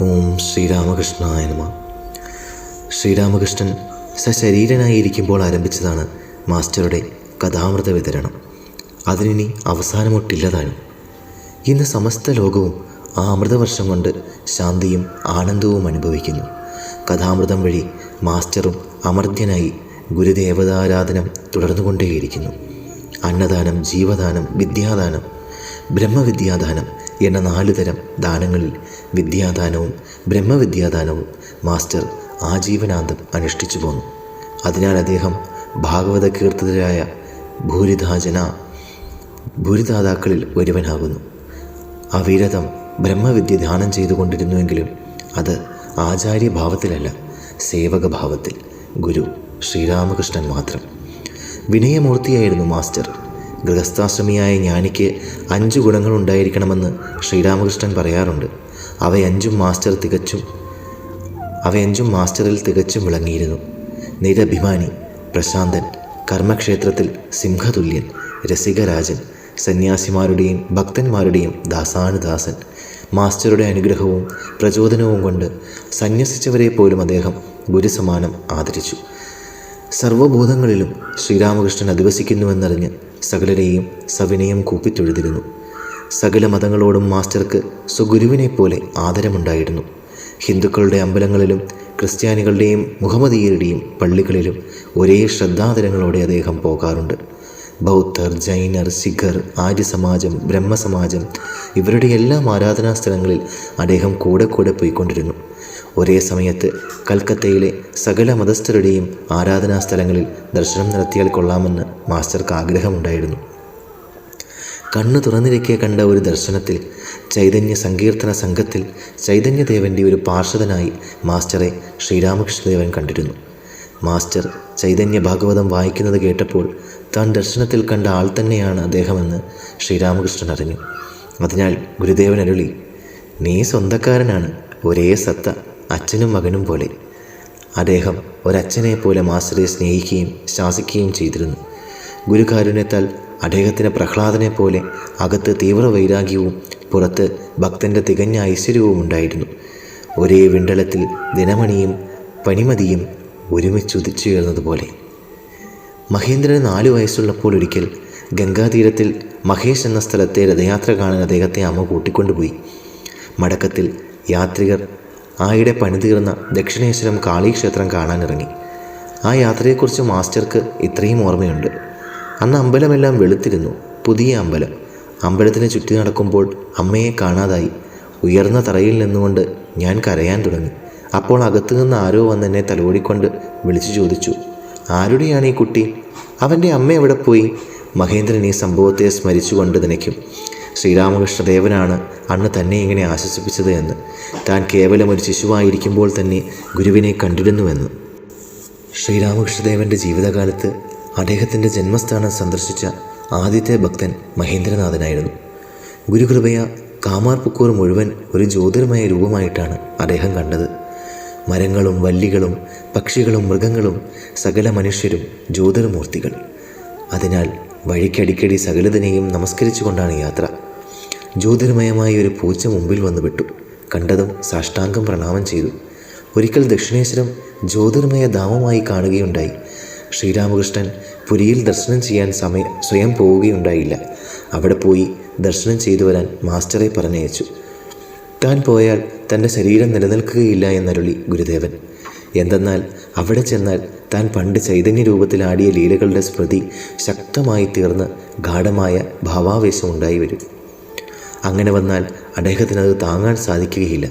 ഓം ശ്രീരാമകൃഷ്ണായ നമ. ശ്രീരാമകൃഷ്ണൻ സശരീരനായിരിക്കുമ്പോൾ ആരംഭിച്ചതാണ് മാസ്റ്ററുടെ കഥാമൃത വിതരണം. അതിനി അവസാനമൊട്ടില്ലതാനും. ഇന്ന് സമസ്ത ലോകവും ആ അമൃതവർഷം കൊണ്ട് ശാന്തിയും ആനന്ദവും അനുഭവിക്കുന്നു. കഥാമൃതം വഴി മാസ്റ്ററും അമർത്യനായി ഗുരുദേവതാരാധനം തുടർന്നുകൊണ്ടേയിരിക്കുന്നു. അന്നദാനം ജീവദാനം വിദ്യാദാനം ബ്രഹ്മവിദ്യാദാനം എന്ന നാലു തരം ദാനങ്ങളിൽ വിദ്യാദാനവും ബ്രഹ്മവിദ്യാദാനവും മാസ്റ്റർ ആജീവനാന്തം അനുഷ്ഠിച്ചു പോന്നു. അതിനാൽ അദ്ദേഹം ഭാഗവത കീർത്തിതരായ ഭൂരിധാജന ഭൂരിദാതാക്കളിൽ ഒരുവനാകുന്നു. അവിരതം ബ്രഹ്മവിദ്യ ധ്യാനം ചെയ്തുകൊണ്ടിരുന്നുവെങ്കിലും അത് ആചാര്യഭാവത്തിലല്ല സേവകഭാവത്തിൽ. ഗുരു ശ്രീരാമകൃഷ്ണൻ മാത്രം. വിനയമൂർത്തിയായിരുന്നു മാസ്റ്റർ. ഗൃഹസ്ഥാശ്രമിയായ ജ്ഞാനിക്ക് അഞ്ച് ഗുണങ്ങൾ ഉണ്ടായിരിക്കണമെന്ന് ശ്രീരാമകൃഷ്ണൻ പറയാറുണ്ട്. അവയഞ്ചും മാസ്റ്റർ തികച്ചും അവയഞ്ചും മാസ്റ്ററിൽ തികച്ചും വിളങ്ങിയിരുന്നു. നിരഭിമാനി പ്രശാന്തൻ കർമ്മക്ഷേത്രത്തിൽ സിംഹതുല്യൻ രസികരാജൻ സന്യാസിമാരുടെയും ഭക്തന്മാരുടെയും ദാസാനുദാസൻ മാസ്റ്ററുടെ അനുഗ്രഹവും പ്രചോദനവും കൊണ്ട് സന്യസിച്ചവരെ പോലും അദ്ദേഹം ഗുരുസമാനം ആദരിച്ചു. സർവഭൂതങ്ങളിലും ശ്രീരാമകൃഷ്ണൻ അധിവസിക്കുന്നുവെന്നറിഞ്ഞ് സകലരെയും സവിനയം കൂപ്പിത്തൊഴുതിരുന്നു. സകല മതങ്ങളോടും മാസ്റ്റർക്ക് സ്വഗുരുവിനെ പോലെ ആദരമുണ്ടായിരുന്നു. ഹിന്ദുക്കളുടെ അമ്പലങ്ങളിലും ക്രിസ്ത്യാനികളുടെയും മുഹമ്മദീയരുടെയും പള്ളികളിലും ഒരേ ശ്രദ്ധാദരങ്ങളോടെ അദ്ദേഹം പോകാറുണ്ട്. ബൗദ്ധർ ജൈനർ സിഖർ ആര്യസമാജം ബ്രഹ്മസമാജം ഇവരുടെ എല്ലാ ആരാധനാ സ്ഥലങ്ങളിൽ അദ്ദേഹം കൂടെ കൂടെ പോയിക്കൊണ്ടിരുന്നു. ഒരേ സമയത്ത് കൽക്കത്തയിലെ സകല മതസ്ഥരുടെയും ആരാധനാ സ്ഥലങ്ങളിൽ ദർശനം നടത്തിയാൽ കൊള്ളാമെന്ന് മാസ്റ്റർക്ക് ആഗ്രഹമുണ്ടായിരുന്നു. കണ്ണു തുറന്നിരിക്കെ കണ്ട ഒരു ദർശനത്തിൽ ചൈതന്യ സങ്കീർത്തന സംഘത്തിൽ ചൈതന്യദേവന്റെ ഒരു പാർഷദനായി മാസ്റ്ററെ ശ്രീരാമകൃഷ്ണദേവൻ കണ്ടിരുന്നു. മാസ്റ്റർ ചൈതന്യ ഭാഗവതം വായിക്കുന്നത് കേട്ടപ്പോൾ താൻ ദർശനത്തിൽ കണ്ട ആൾ തന്നെയാണ് അദ്ദേഹമെന്ന് ശ്രീരാമകൃഷ്ണൻ അറിഞ്ഞു. അതിനാൽ ഗുരുദേവൻ അരുളി നീ സ്വന്തക്കാരനാണ് ഒരേ സത്ത അച്ഛനും മകനും പോലെ. അദ്ദേഹം ഒരച്ഛനെ പോലെ മാസ്റ്ററെ സ്നേഹിക്കുകയും ശാസിക്കുകയും ചെയ്തിരുന്നു. ഗുരുകാരുണ്യത്താൽ അദ്ദേഹത്തിന് പ്രഹ്ലാദനെ പോലെ അകത്ത് തീവ്ര വൈരാഗ്യവും പുറത്ത് ഭക്തന്റെ തികഞ്ഞ ഐശ്വര്യവും ഉണ്ടായിരുന്നു. ഒരേ വിണ്ടലത്തിൽ ദിനമണിയും പനിമതിയും ഒരുമിച്ചുദിച്ചുയർന്നതുപോലെ മഹേന്ദ്രന് നാലു വയസ്സുള്ളപ്പോൾ ഒരിക്കൽ ഗംഗാതീരത്തിൽ മഹേഷ് എന്ന സ്ഥലത്തെ രഥയാത്ര കാണാൻ അദ്ദേഹത്തെ അമ്മ കൂട്ടിക്കൊണ്ടുപോയി. മടക്കത്തിൽ യാത്രികർ ആയിടെ പണിതീർന്ന ദക്ഷിണേശ്വരം കാളീക്ഷേത്രം കാണാനിറങ്ങി. ആ യാത്രയെക്കുറിച്ച് മാസ്റ്റർക്ക് ഇത്രയും ഓർമ്മയുണ്ട്. അന്ന് അമ്പലമെല്ലാം വെളുത്തിരുന്നു. പുതിയ അമ്പലം. അമ്പലത്തിന് ചുറ്റി നടക്കുമ്പോൾ അമ്മയെ കാണാതായി. ഉയർന്ന തറയിൽ നിന്നുകൊണ്ട് ഞാൻ കരയാൻ തുടങ്ങി. അപ്പോൾ അകത്തു നിന്ന് ആരോ വന്ന് എന്നെ തലോടിക്കൊണ്ട് വിളിച്ചു ചോദിച്ചു. ആരുടെയാണ് ഈ കുട്ടി? അവന്റെ അമ്മ എവിടെ പോയി? മഹേന്ദ്രൻ ഈ സംഭവത്തെ സ്മരിച്ചുകൊണ്ട് നനയ്ക്കും. ശ്രീരാമകൃഷ്ണദേവനാണ് അന്ന് തന്നെ ഇങ്ങനെ ആശ്വസിപ്പിച്ചത് എന്ന്. താൻ കേവലം ഒരു ശിശുവായിരിക്കുമ്പോൾ തന്നെ ഗുരുവിനെ കണ്ടിരുന്നുവെന്ന്. ശ്രീരാമകൃഷ്ണദേവന്റെ ജീവിതകാലത്ത് അദ്ദേഹത്തിന്റെ ജന്മസ്ഥാനം സന്ദർശിച്ച ആദ്യത്തെ ഭക്തൻ മഹേന്ദ്രനാഥനായിരുന്നു. ഗുരുകൃപയ കാമാർപുക്കൂർ മുഴുവൻ ഒരു ജ്യോതിർമയ രൂപമായിട്ടാണ് അദ്ദേഹം കണ്ടത്. മരങ്ങളും വല്ലികളും പക്ഷികളും മൃഗങ്ങളും സകല മനുഷ്യരും ജ്യോതിർമൂർത്തികൾ. അതിനാൽ വഴിക്കടിക്കടി സകലതിനെയും നമസ്കരിച്ചുകൊണ്ടാണ് യാത്ര. ജ്യോതിർമയമായ ഒരു പൂച്ച മുമ്പിൽ വന്നു വിട്ടു കണ്ടതും സാഷ്ടാംഗം പ്രണാമം ചെയ്തു. ഒരിക്കൽ ദക്ഷിണേശ്വരം ജ്യോതിർമയ ധാമമായി കാണുകയുണ്ടായി. ശ്രീരാമകൃഷ്ണൻ പുരിയിൽ ദർശനം ചെയ്യാൻ സമയ സ്വയം പോവുകയുണ്ടായില്ല. അവിടെ പോയി ദർശനം ചെയ്തു വരാൻ മാസ്റ്ററെ പറഞ്ഞയച്ചു. താൻ പോയാൽ തന്റെ ശരീരം നിലനിൽക്കുകയില്ല എന്നരുളി ഗുരുദേവൻ. എന്തെന്നാൽ അവിടെ ചെന്നാൽ താൻ പണ്ട് ചൈതന്യ രൂപത്തിൽ ആടിയ ലീലകളുടെ സ്മൃതി ശക്തമായി തീർന്ന് ഗാഠമായ ഭാവാവേശം ഉണ്ടായി വരും. അങ്ങനെ വന്നാൽ അദ്ദേഹത്തിനത് താങ്ങാൻ സാധിക്കുകയില്ല.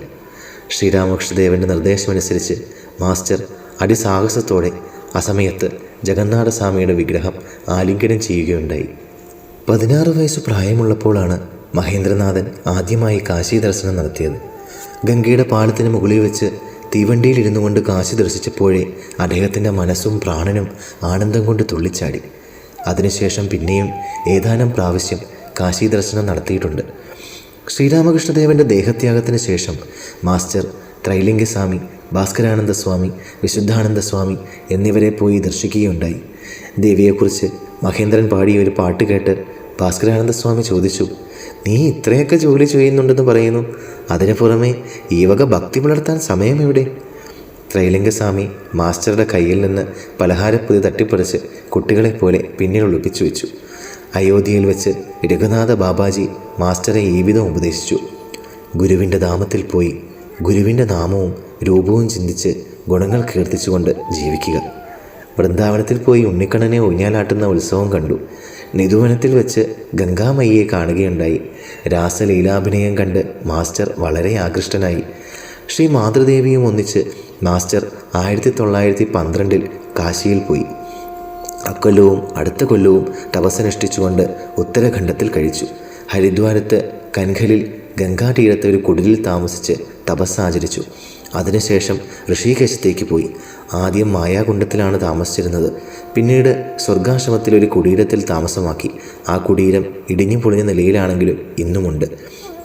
ശ്രീരാമകൃഷ്ണദേവന്റെ നിർദ്ദേശമനുസരിച്ച് മാസ്റ്റർ അതിസാഹസത്തോടെ അസമയത്ത് ജഗന്നാഥസ്വാമിയുടെ വിഗ്രഹം ആലിംഗനം ചെയ്യുകയുണ്ടായി. പതിനാറ് വയസ്സ് പ്രായമുള്ളപ്പോഴാണ് മഹേന്ദ്രനാഥൻ ആദ്യമായി കാശി ദർശനം നടത്തിയത്. ഗംഗയുടെ പാലത്തിന് മുകളിൽ വെച്ച് തീവണ്ടിയിൽ ഇരുന്നു കൊണ്ട് കാശി ദർശിച്ചപ്പോഴേ അദ്ദേഹത്തിന്റെ മനസ്സും പ്രാണനും ആനന്ദം കൊണ്ട് തുള്ളിച്ചാടി. അതിനുശേഷം പിന്നെയും ഏതാനും പ്രാവശ്യം കാശി ദർശനം നടത്തിയിട്ടുണ്ട്. ശ്രീരാമകൃഷ്ണദേവന്റെ ദേഹത്യാഗത്തിന് ശേഷം മാസ്റ്റർ ത്രൈലിംഗസ്വാമി ഭാസ്കരാനന്ദ സ്വാമി വിശുദ്ധാനന്ദ സ്വാമി എന്നിവരെ പോയി ദർശിക്കുകയുണ്ടായി. ദേവിയെക്കുറിച്ച് മഹേന്ദ്രൻ പാടിയ ഒരു പാട്ട് കേട്ട് ഭാസ്കരാനന്ദ സ്വാമി ചോദിച്ചു നീ ഇത്രയൊക്കെ ജോലി ചെയ്യുന്നുണ്ടെന്ന് പറയുന്നു. അതിനു പുറമെ ഈ വക ഭക്തി പുലർത്താൻ സമയം എവിടെ? ത്രൈലിംഗസ്വാമി മാസ്റ്ററുടെ കയ്യിൽ നിന്ന് പലഹാരപ്പൊതി തട്ടിപ്പറിച്ച് കുട്ടികളെപ്പോലെ പിന്നിൽ ഒളിപ്പിച്ചു വെച്ചു. അയോധ്യയിൽ വെച്ച് രഘുനാഥ ബാബാജി മാസ്റ്ററെ ഈ വിധം ഉപദേശിച്ചു. ഗുരുവിന്റെ ധാമത്തിൽ പോയി ഗുരുവിന്റെ നാമവും രൂപവും ചിന്തിച്ച് ഗുണങ്ങൾ കീർത്തിച്ചുകൊണ്ട് ജീവിക്കുക. വൃന്ദാവനത്തിൽ പോയി ഉണ്ണിക്കണ്ണനെ ഊഞ്ഞാലാട്ടുന്ന ഉത്സവം കണ്ടു. നിധുവനത്തിൽ വെച്ച് ഗംഗാമയ്യെ കാണുകയുണ്ടായി. രാസലീലാഭിനയം കണ്ട് മാസ്റ്റർ വളരെ ആകൃഷ്ടനായി. ശ്രീ മാതൃദേവിയും ഒന്നിച്ച് മാസ്റ്റർ ആയിരത്തി തൊള്ളായിരത്തി പന്ത്രണ്ടിൽ കാശിയിൽ പോയി. അക്കൊല്ലവും അടുത്ത കൊല്ലവും തപസ്സനുഷ്ഠിച്ചുകൊണ്ട് ഉത്തരഖണ്ഡത്തിൽ കഴിച്ചു. ഹരിദ്വാരത്ത് കൻഖലിൽ ഗംഗാതീരത്ത് ഒരു കുടിലിൽ താമസിച്ച് തപസ്സാചരിച്ചു അതിനുശേഷം ഋഷികേശത്തേക്ക് പോയി. ആദ്യം മായാകുണ്ടത്തിലാണ് താമസിച്ചിരുന്നത്. പിന്നീട് സ്വർഗാശ്രമത്തിൽ ഒരു കുടീരത്തിൽ താമസമാക്കി. ആ കുടീരം ഇടിഞ്ഞു പൊളിഞ്ഞ നിലയിലാണെങ്കിലും ഇന്നുമുണ്ട്.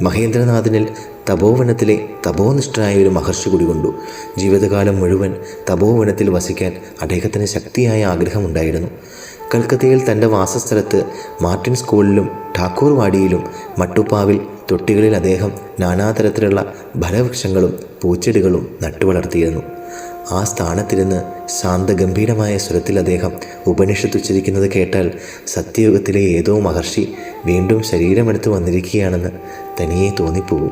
മഹേന്ദ്രനാഥനിൽ തപോവനത്തിലെ തപോനിഷ്ഠനായ ഒരു മഹർഷി കുടികൊണ്ടു. ജീവിതകാലം മുഴുവൻ തപോവനത്തിൽ വസിക്കാൻ അദ്ദേഹത്തിന് ശക്തിയായ ആഗ്രഹമുണ്ടായിരുന്നു. കൽക്കത്തയിൽ തന്റെ വാസസ്ഥലത്ത് മാർട്ടിൻ സ്കൂളിലും ഠാക്കൂർ വാടിയിലും മട്ടുപ്പാവിൽ തൊട്ടികളിൽ അദ്ദേഹം നാനാതരത്തിലുള്ള ഫലവൃക്ഷങ്ങളും പൂച്ചെടികളും നട്ടുവളർത്തിയിരുന്നു ആ സ്ഥാനത്തിരുന്ന് ശാന്തഗംഭീരമായ സ്വരത്തിൽ അദ്ദേഹം ഉപനിഷത്ത് ഉച്ചരിക്കുന്നത് കേട്ടാൽ സത്യയുഗത്തിലെ ഏതോ മഹർഷി വീണ്ടും ശരീരമെടുത്ത് വന്നിരിക്കുകയാണെന്ന് തനിയെ തോന്നിപ്പോകും.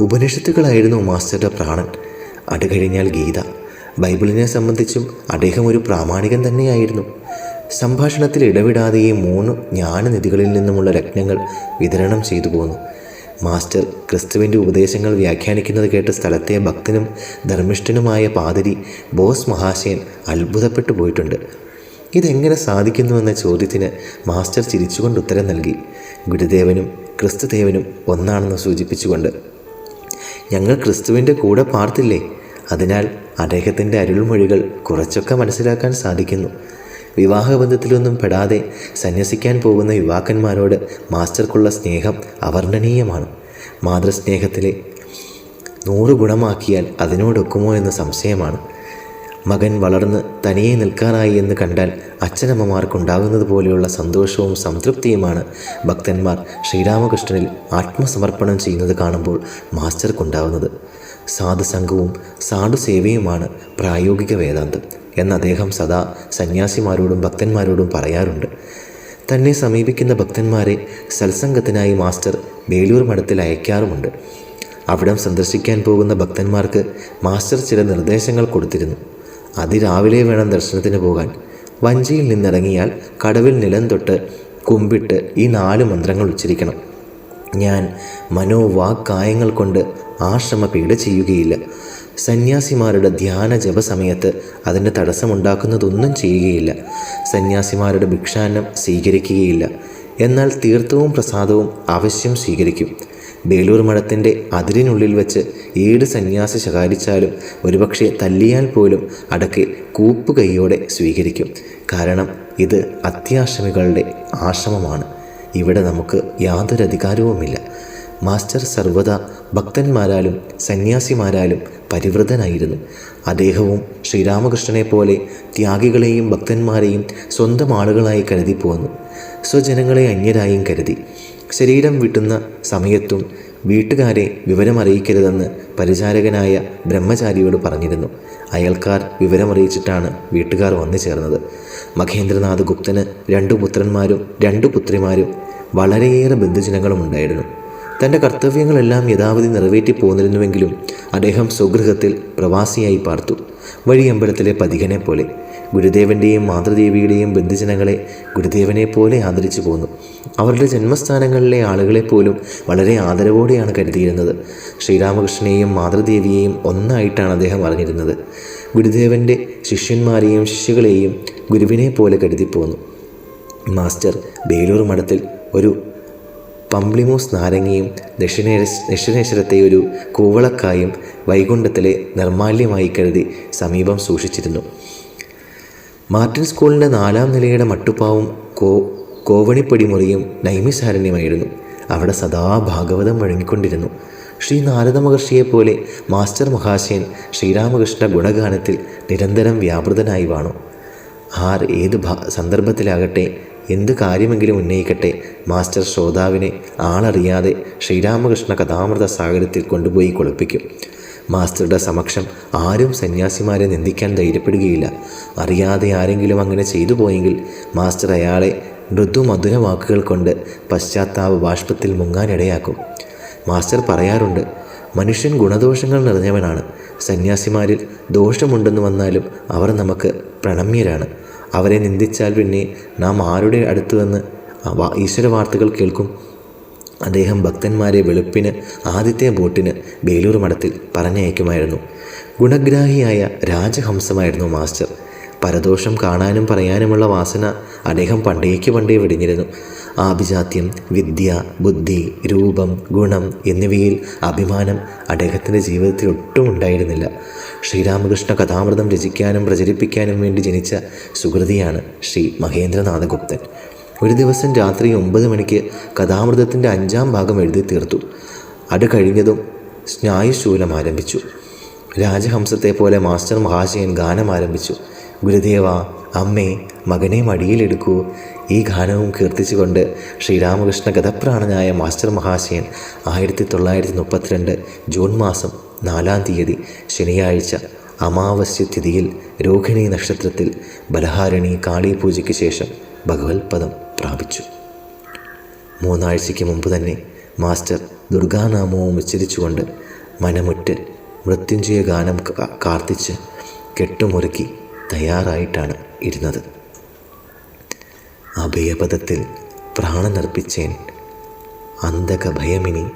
ഉപനിഷത്തുകളായിരുന്നു മാസ്റ്ററുടെ പ്രാണൻ. അടുകഴിഞ്ഞാൽ ഗീത. ബൈബിളിനെ സംബന്ധിച്ചും അദ്ദേഹം ഒരു പ്രാമാണികൻ തന്നെയായിരുന്നു. സംഭാഷണത്തിൽ ഇടവിടാതെ ഈ മൂന്ന് ജ്ഞാനനിധികളിൽ നിന്നുമുള്ള രത്നങ്ങൾ വിതരണം ചെയ്തു പോന്നു. മാസ്റ്റർ ക്രിസ്തുവിന്റെ ഉപദേശങ്ങൾ വ്യാഖ്യാനിക്കുന്നത് കേട്ട് സ്ഥലത്തെ ഭക്തനും ധർമ്മിഷ്ഠനുമായ പാതിരി ബോസ് മഹാശയൻ അത്ഭുതപ്പെട്ടു പോയിട്ടുണ്ട്. ഇതെങ്ങനെ സാധിക്കുന്നുവെന്ന ചോദ്യത്തിന് മാസ്റ്റർ ചിരിച്ചുകൊണ്ട് ഉത്തരം നൽകി. ഗുരുദേവനും ക്രിസ്തുദേവനും ഒന്നാണെന്ന് സൂചിപ്പിച്ചുകൊണ്ട്. ഞങ്ങൾ ക്രിസ്തുവിന്റെ കൂടെ പാർത്തില്ലേ? അതിനാൽ അദ്ദേഹത്തിന്റെ അരുൾമൊഴികൾ കുറച്ചൊക്കെ മനസ്സിലാക്കാൻ സാധിക്കുന്നു. വിവാഹബന്ധത്തിലൊന്നും പെടാതെ സന്യസിക്കാൻ പോകുന്ന യുവാക്കന്മാരോട് മാസ്റ്റർക്കുള്ള സ്നേഹം അവർണനീയമാണ്. മാതൃസ്നേഹത്തിലെ നൂറ് ഗുണമാക്കിയാൽ അതിനോടൊക്കുമോ എന്ന സംശയമാണ്. മകൻ വളർന്ന് തനിയെ നിൽക്കാറായി എന്ന് കണ്ടാൽ അച്ഛനമ്മമാർക്കുണ്ടാകുന്നത് പോലെയുള്ള സന്തോഷവും സംതൃപ്തിയുമാണ് ഭക്തന്മാർ ശ്രീരാമകൃഷ്ണനിൽ ആത്മസമർപ്പണം ചെയ്യുന്നത് കാണുമ്പോൾ മാസ്റ്റർക്കുണ്ടാവുന്നത്. സാധുസംഘവും സാധുസേവയുമാണ് പ്രായോഗിക വേദാന്തം. എന്ന് അദ്ദേഹം സദാ സന്യാസിമാരോടും ഭക്തന്മാരോടും പറയാറുണ്ട്. തന്നെ സമീപിക്കുന്ന ഭക്തന്മാരെ സത്സംഗത്തിനായി മാസ്റ്റർ വേലൂർ മഠത്തിൽ അയക്കാറുമുണ്ട്. അവിടം സന്ദർശിക്കാൻ പോകുന്ന ഭക്തന്മാർക്ക് മാസ്റ്റർ ചില നിർദ്ദേശങ്ങൾ കൊടുത്തിരുന്നു. അതിരാവിലെ വേണം ദർശനത്തിന് പോകാൻ. വഞ്ചിയിൽ നിന്നിറങ്ങിയാൽ കടവിൽ നിലം തൊട്ട് കുമ്പിട്ട് ഈ നാല് മന്ത്രങ്ങൾ ഉച്ചരിക്കണം. ഞാൻ മനോവാക്കായങ്ങൾ കൊണ്ട് ആശ്രമ പീഡ ചെയ്യുകയില്ല. സന്യാസിമാരുടെ ധ്യാന ജപ സമയത്ത് അതിന്റെ തടസ്സമുണ്ടാക്കുന്നതൊന്നും ചെയ്യുകയില്ല. സന്യാസിമാരുടെ ഭിക്ഷാന്നം സ്വീകരിക്കുകയില്ല. എന്നാൽ തീർത്ഥവും പ്രസാദവും അവശ്യം സ്വീകരിക്കും. ബേലൂർ മഠത്തിന്റെ അതിരിനുള്ളിൽ വെച്ച് ഏത് സന്യാസി ശകാരിച്ചാലും ഒരുപക്ഷെ തല്ലിയാൽ പോലും അടക്കെ കൂപ്പ് കൈയോടെ സ്വീകരിക്കും. കാരണം ഇത് അത്യാശ്രമികളുടെ ആശ്രമമാണ്. ഇവിടെ നമുക്ക് യാതൊരു അധികാരവുമില്ല മാസ്റ്റർ സർവദ ഭക്തന്മാരാലും സന്യാസിമാരാലും പരിവൃതനായിരുന്നു. അദ്ദേഹവും ശ്രീരാമകൃഷ്ണനെ പോലെ ത്യാഗികളെയും ഭക്തന്മാരെയും സ്വന്തം ആളുകളായി കരുതി പോന്നു. സ്വജനങ്ങളെ അന്യരായും കരുതി. ശരീരം വിട്ടുന്ന സമയത്തും വീട്ടുകാരെ വിവരമറിയിക്കരുതെന്ന് പരിചാരകനായ ബ്രഹ്മചാരിയോട് പറഞ്ഞിരുന്നു. അയൽക്കാർ വിവരമറിയിച്ചിട്ടാണ് വീട്ടുകാർ വന്നു ചേർന്നത്. മഹേന്ദ്രനാഥ് ഗുപ്തന് രണ്ടു പുത്രന്മാരും രണ്ടു പുത്രിമാരും വളരെയേറെ ബന്ധുജനങ്ങളും ഉണ്ടായിരുന്നു തന്റെ കർത്തവ്യങ്ങളെല്ലാം യഥാവധി നിറവേറ്റി പോന്നിരുന്നുവെങ്കിലും അദ്ദേഹം സ്വഗൃഹത്തിൽ പ്രവാസിയായി പാർത്തു. വഴിയമ്പലത്തിലെ പതികനെ പോലെ ഗുരുദേവന്റെയും മാതൃദേവിയുടെയും ബന്ധുജനങ്ങളെ ഗുരുദേവനെ പോലെ ആദരിച്ചു പോന്നു. അവരുടെ ജന്മസ്ഥാനങ്ങളിലെ ആളുകളെ പോലും വളരെ ആദരവോടെയാണ് കരുതിയിരുന്നത്. ശ്രീരാമകൃഷ്ണനെയും മാതൃദേവിയെയും ഒന്നായിട്ടാണ് അദ്ദേഹം അറിഞ്ഞിരുന്നത്. ഗുരുദേവന്റെ ശിഷ്യന്മാരെയും ശിഷ്യകളെയും ഗുരുവിനെ പോലെ കരുതിപ്പോന്നു. മാസ്റ്റർ ബേലൂർ മഠത്തിൽ ഒരു പംപ്ലിമോസ് നാരങ്ങയും ദക്ഷിണേ ദക്ഷിണേശ്വരത്തെ ഒരു കൂവളക്കായും വൈകുണ്ഠത്തിലെ നിർമാല്യമായി കരുതി സമീപം സൂക്ഷിച്ചിരുന്നു. മാർട്ടിൻ സ്കൂളിന്റെ നാലാം നിലയുടെ മട്ടുപ്പാവും കോ കോവണിപ്പടി മുറിയും നൈമിസാരണ്യമായിരുന്നു. അവിടെ സദാ ഭാഗവതം മുഴങ്ങിക്കൊണ്ടിരുന്നു ശ്രീ നാരദ മഹർഷിയെപ്പോലെ മാസ്റ്റർ മഹാശയൻ ശ്രീരാമകൃഷ്ണ ഗുണഗാനത്തിൽ നിരന്തരം വ്യാപൃതനായി വാണു. ആർ ഏത് സന്ദർഭത്തിലാകട്ടെ എന്ത് കാര്യമെങ്കിലും ഉന്നയിക്കട്ടെ. മാസ്റ്റർ ശ്രോതാവിനെ ആളറിയാതെ ശ്രീരാമകൃഷ്ണ കഥാമൃത സാഗരത്തിൽ കൊണ്ടുപോയി കുളിപ്പിക്കും. മാസ്റ്ററുടെ സമക്ഷം ആരും സന്യാസിമാരെ നിന്ദിക്കാൻ ധൈര്യപ്പെടുകയില്ല. അറിയാതെ ആരെങ്കിലും അങ്ങനെ ചെയ്തു പോയെങ്കിൽ മാസ്റ്റർ അയാളെ മൃദുമധുര വാക്കുകൾ കൊണ്ട് പശ്ചാത്താപ ബാഷ്പത്തിൽ മുങ്ങാനിടയാക്കും. മാസ്റ്റർ പറയാറുണ്ട് മനുഷ്യൻ ഗുണദോഷങ്ങൾ നിറഞ്ഞവനാണ്. സന്യാസിമാരിൽ ദോഷമുണ്ടെന്ന് വന്നാലും അവർ നമുക്ക് പ്രണമ്യരാണ്. അവരെ നിന്ദിച്ചാൽ പിന്നെ നാം ആരുടെ അടുത്ത് വന്ന് ഈശ്വര വാർത്തകൾ കേൾക്കും. അദ്ദേഹം ഭക്തന്മാരെ വെളുപ്പിന് ആദ്യത്തെ ബോട്ടിന് ബേലൂർ മഠത്തിൽ പറഞ്ഞയക്കുമായിരുന്നു. ഗുണഗ്രാഹിയായ രാജഹംസമായിരുന്നു മാസ്റ്റർ. പരദോഷം കാണാനും പറയാനുമുള്ള വാസന അദ്ദേഹം പണ്ടേക്ക് പണ്ടേ വെടിഞ്ഞിരുന്നു. ആഭിജാത്യം വിദ്യ ബുദ്ധി രൂപം ഗുണം എന്നിവയിൽ അഭിമാനം അദ്ദേഹത്തിന്റെ ജീവിതത്തിൽ ഒട്ടും ഉണ്ടായിരുന്നില്ല. ശ്രീരാമകൃഷ്ണ കഥാമൃതം രചിക്കാനും പ്രചരിപ്പിക്കാനും വേണ്ടി ജനിച്ച സുഹൃതിയാണ് ശ്രീ മഹേന്ദ്രനാഥഗുപ്തൻ. ഒരു ദിവസം രാത്രി ഒമ്പത് മണിക്ക് കഥാമൃതത്തിന്റെ അഞ്ചാം ഭാഗം എഴുതി തീർത്തു. അത് കഴിഞ്ഞതും സ്നായുശൂലം ആരംഭിച്ചു. രാജഹംസത്തെ പോലെ മാസ്റ്റർ മഹാശയൻ ഗാനം ആരംഭിച്ചു. ഗുരുദേവ അമ്മേ മകനെ മടിയിലെടുക്കൂ. ഈ ഗാനവും കീർത്തിച്ചുകൊണ്ട് ശ്രീരാമകൃഷ്ണ കഥപ്രാണനായ മാസ്റ്റർ മഹാശയൻ ആയിരത്തി തൊള്ളായിരത്തി മുപ്പത്തിരണ്ട് ജൂൺ മാസം നാലാം തീയതി ശനിയാഴ്ച അമാവാസ്യ തിഥിയിൽ രോഹിണി നക്ഷത്രത്തിൽ ബലഹാരിണി കാളി പൂജയ്ക്ക് ശേഷം ഭഗവത്പദം പ്രാപിച്ചു. മൂന്നാഴ്ചയ്ക്ക് മുമ്പ് തന്നെ മാസ്റ്റർ ദുർഗാനാമവും ഉച്ചരിച്ചുകൊണ്ട് മനമുറ്റ് മൃത്യുഞ്ജയ ഗാനം കാർത്തിച്ച് കെട്ടുമുറുക്കി തയ്യാറായിട്ടാണ് ഇരുന്നത്. അഭയപദത്തിൽ പ്രാണനർപ്പിച്ചേൻ അന്ധക ഭയമിനി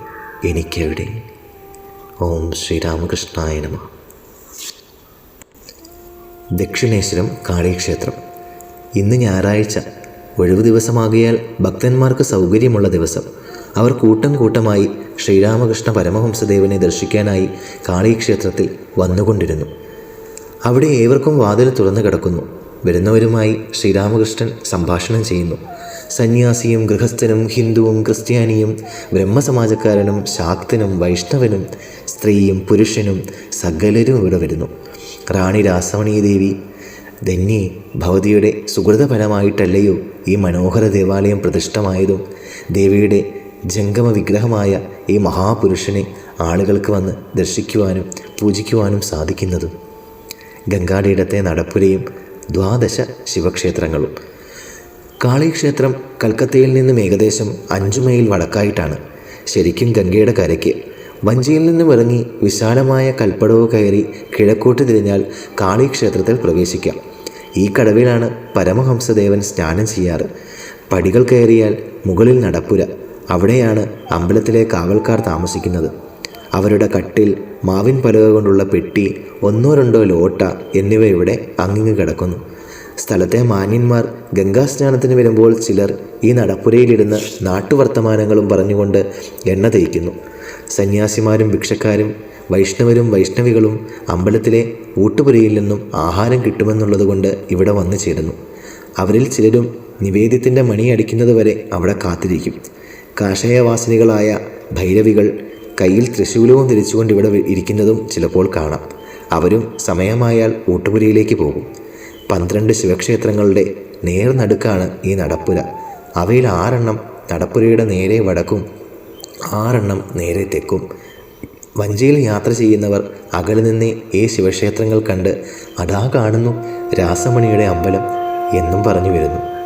എനിക്കെവിടെ? ഓം ശ്രീരാമകൃഷ്ണായ നമ. ദക്ഷിണേശ്വരം കാളീക്ഷേത്രം ഇന്ന് ഞായറാഴ്ച ഒഴിവു ദിവസമാകിയാൽ ഭക്തന്മാർക്ക് സൗകര്യമുള്ള ദിവസം. അവർ കൂട്ടം കൂട്ടമായി ശ്രീരാമകൃഷ്ണ പരമഹംസദേവനെ ദർശിക്കാനായി കാളീക്ഷേത്രത്തിൽ വന്നുകൊണ്ടിരുന്നു. അവിടെ ഏവർക്കും വാതിൽ തുറന്നു കിടക്കുന്നു വരുന്നവരുമായി ശ്രീരാമകൃഷ്ണൻ സംഭാഷണം ചെയ്യുന്നു. സന്യാസിയും ഗൃഹസ്ഥനും ഹിന്ദുവും ക്രിസ്ത്യാനിയും ബ്രഹ്മസമാജക്കാരനും ശാക്തനും വൈഷ്ണവനും സ്ത്രീയും പുരുഷനും സകലരും ഇവിടെ വരുന്നു. റാണി രാസമണി ദേവി ധന്യേ ഭവതിയുടെ സുഹൃതഫലമായിട്ടല്ലയോ ഈ മനോഹര ദേവാലയം പ്രതിഷ്ഠമായതും ദേവിയുടെ ജംഗമ വിഗ്രഹമായ ഈ മഹാപുരുഷനെ ആളുകൾക്ക് വന്ന് ദർശിക്കുവാനും പൂജിക്കുവാനും സാധിക്കുന്നതും ഗംഗാടീടത്തെ നടപ്പുരയും ദ്വാദശ ശിവക്ഷേത്രങ്ങളും. കാളീക്ഷേത്രം കൽക്കത്തയിൽ നിന്നും ഏകദേശം അഞ്ച് മൈൽ വടക്കായിട്ടാണ്. ശരിക്കും ഗംഗയുടെ കരയ്ക്ക്. വഞ്ചിയിൽ നിന്നും ഇറങ്ങി വിശാലമായ കൽപ്പടവ് കയറി കിഴക്കോട്ട് തിരിഞ്ഞാൽ കാളിക്ഷേത്രത്തിൽ പ്രവേശിക്കാം. ഈ കടവിലാണ് പരമഹംസദേവൻ സ്നാനം ചെയ്യാറ്. പടികൾ കയറിയാൽ മുകളിൽ നടപ്പുര. അവിടെയാണ് അമ്പലത്തിലെ കാവൽക്കാർ താമസിക്കുന്നത്. അവരുടെ കട്ടിൽ മാവിൻ പലക കൊണ്ടുള്ള പെട്ടി ഒന്നോ രണ്ടോ ലോട്ട എന്നിവ ഇവിടെ അങ്ങിങ്ങ് കിടക്കുന്നു. സ്ഥലത്തെ മാന്യന്മാർ ഗംഗാസ്നാനത്തിന് വരുമ്പോൾ ചിലർ ഈ നടപ്പുരയിലിരുന്ന് നാട്ടുവർത്തമാനങ്ങളും പറഞ്ഞുകൊണ്ട് എണ്ണ തേയ്ക്കുന്നു. സന്യാസിമാരും ഭിക്ഷക്കാരും വൈഷ്ണവരും വൈഷ്ണവികളും അമ്പലത്തിലെ ഊട്ടുപുരയിൽ നിന്നും ആഹാരം കിട്ടുമെന്നുള്ളതുകൊണ്ട് ഇവിടെ വന്നു ചേരുന്നു. അവരിൽ ചിലരും നിവേദ്യത്തിന്റെ മണിയടിക്കുന്നത് വരെ അവിടെ കാത്തിരിക്കും. കാഷായവാസിനികളായ ഭൈരവികൾ കയ്യിൽ തൃശൂലവും ധരിച്ചുകൊണ്ട് ഇവിടെ ഇരിക്കുന്നതും ചിലപ്പോൾ കാണാം. അവരും സമയമായാൽ ഊട്ടുപുരയിലേക്ക് പോകും. പന്ത്രണ്ട് ശിവക്ഷേത്രങ്ങളുടെ നേർനടുക്കാണ് ഈ നടപ്പുര. അവയിൽ ആറെണ്ണം നടപ്പുരയുടെ നേരെ വടക്കും ആറെണ്ണം നേരെ തെക്കും. വഞ്ചിയിൽ യാത്ര ചെയ്യുന്നവർ അകലെ നിന്നേ ഈ ശിവക്ഷേത്രങ്ങൾ കണ്ട് അതാ കാണുന്നു രാസമണിയുടെ അമ്പലം എന്നും പറഞ്ഞു വരുന്നു.